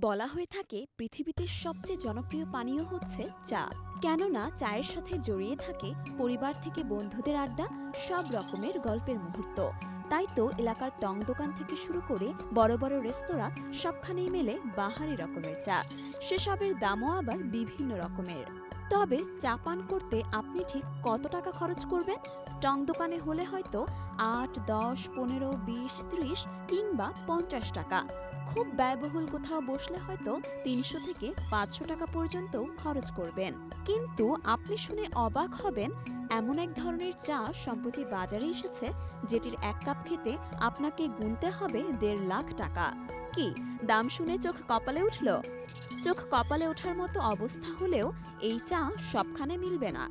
বলা হয়ে থাকে, পৃথিবীতে সবচেয়ে জনপ্রিয় পানীয় হচ্ছে চা। কেননা, চায়ের সাথে জড়িয়ে থাকে পরিবার থেকে বন্ধুদের আড্ডা, সব রকমের গল্পের মুহূর্ত। তাই তো এলাকার টং দোকান থেকে শুরু করে বড় বড় রেস্তোরাঁ সবখানেই মেলে বাহারি রকমের চা। সেসবের দামও আবার বিভিন্ন রকমের। তবে চা পান করতে আপনি ঠিক কত টাকা খরচ করবেন? টং দোকানে হলে হয়তো আট, দশ, পনেরো, বিশ, ত্রিশ কিংবা পঞ্চাশ টাকা। খুব ব্যয়বহুল কোথাও বসলে হয়তো তিনশো থেকে পাঁচশো টাকা পর্যন্ত খরচ করবেন। কিন্তু আপনি শুনে অবাক হবেন, এমন এক ধরনের চা সম্প্রতি বাজারে এসেছে, যেটির এক কাপ খেতে আপনাকে গুনতে হবে দেড় লাখ টাকা। কি, দাম শুনে চোখ কপালে উঠল? চোখ কপালে ওঠার মতো অবস্থা হলেও এই চা সবখানে মিলবে না।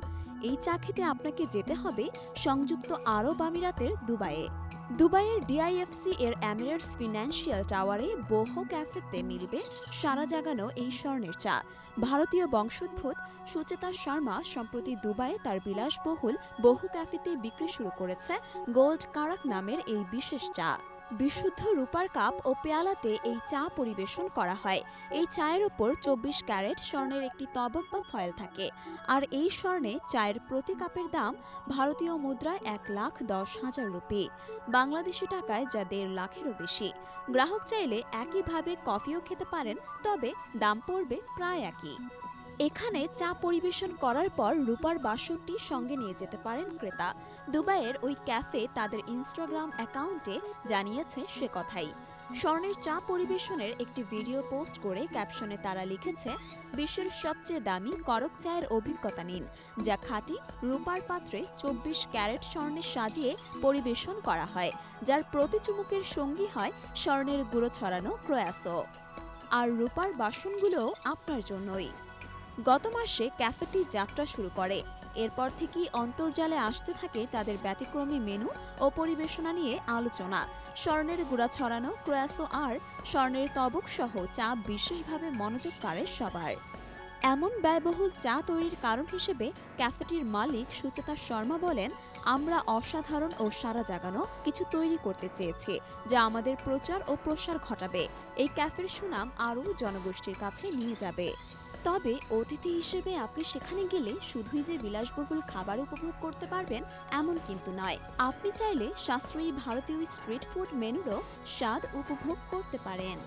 এই চা খেতে আপনাকে যেতে হবে সংযুক্ত আরব আমিরাতের দুবাইয়ে। দুবাইয়ের ডিআইএফসি এর অ্যামিরেটস ফিনান্সিয়াল টাওয়ারে বহু ক্যাফেতে মিলবে সারা জাগানো এই স্বর্ণের চা। ভারতীয় বংশোদ্ভূত সুচেতা শর্মা সম্প্রতি দুবাইয়ে তার বিলাসবহুল বহু ক্যাফেতে বিক্রি শুরু করেছে গোল্ড কারাক নামের এই বিশেষ চা। বিশুদ্ধ রূপার কাপ ও পেয়ালাতে এই চা পরিবেশন করা হয়। এই চায়ের উপর চব্বিশ ক্যারেট স্বর্ণের একটি তবক বা ফয়েল থাকে। আর এই স্বর্ণে চায়ের প্রতি কাপের দাম ভারতীয় মুদ্রায় এক লাখ দশ হাজার রুপি। বাংলাদেশি টাকায় যা দেড় লাখেরও বেশি। গ্রাহক চাইলে একইভাবে কফিও খেতে পারেন, তবে দাম পড়বে প্রায় একই। এখানে চা পরিবেশন করার পর রূপার বাসনটি সঙ্গে নিয়ে যেতে পারেন ক্রেতা। দুবাইয়ের ওই ক্যাফে তাদের ইনস্টাগ্রাম অ্যাকাউন্টে জানিয়েছে সে কথাই। স্বর্ণের চা পরিবেশনের একটি ভিডিও পোস্ট করে ক্যাপশনে তারা লিখেছে, বিশ্বের সবচেয়ে দামি করক চায়ের অভিজ্ঞতা নিন, যা খাঁটি রূপার পাত্রে চব্বিশ ক্যারেট স্বর্ণে সাজিয়ে পরিবেশন করা হয়, যার প্রতি চুমুকের সঙ্গী হয় স্বর্ণের গুঁড়ো ছড়ানো প্রয়াসও। আর রূপার বাসনগুলোও আপনার জন্যই। গত মাসে ক্যাফেটি যাত্রা শুরু করে। এরপর থেকেই অন্তর্জালে আসতে থাকে তাদের ব্যতিক্রমী মেনু ও পরিবেশনা নিয়ে আলোচনা। স্বর্ণের গুড়া ছড়ানো, ক্রয়াসো আর স্বর্ণের তবক সহ চা বিশেষভাবে মনোযোগ কাড়ে সবার। এমন ব্যয়বহুল চা তৈরির কারণ হিসেবে ক্যাফেটির মালিক সুচেতা শর্মা বলেন, আমরা অসাধারণ ও সারা জাগানো কিছু তৈরি করতে চেয়েছি, যা আমাদের প্রচার ও প্রসার ঘটাবে। এই ক্যাফের সুনাম আরও জনগোষ্ঠীর কাছে নিয়ে যাবে। তবে অতিথি হিসেবে আপনি সেখানে গেলে শুধুই যে বিলাসবহুল খাবার উপভোগ করতে পারবেন এমন কিন্তু নয়। আপনি চাইলে সাশ্রয়ী ভারতীয় স্ট্রিট ফুড মেনুরও স্বাদ উপভোগ করতে পারেন।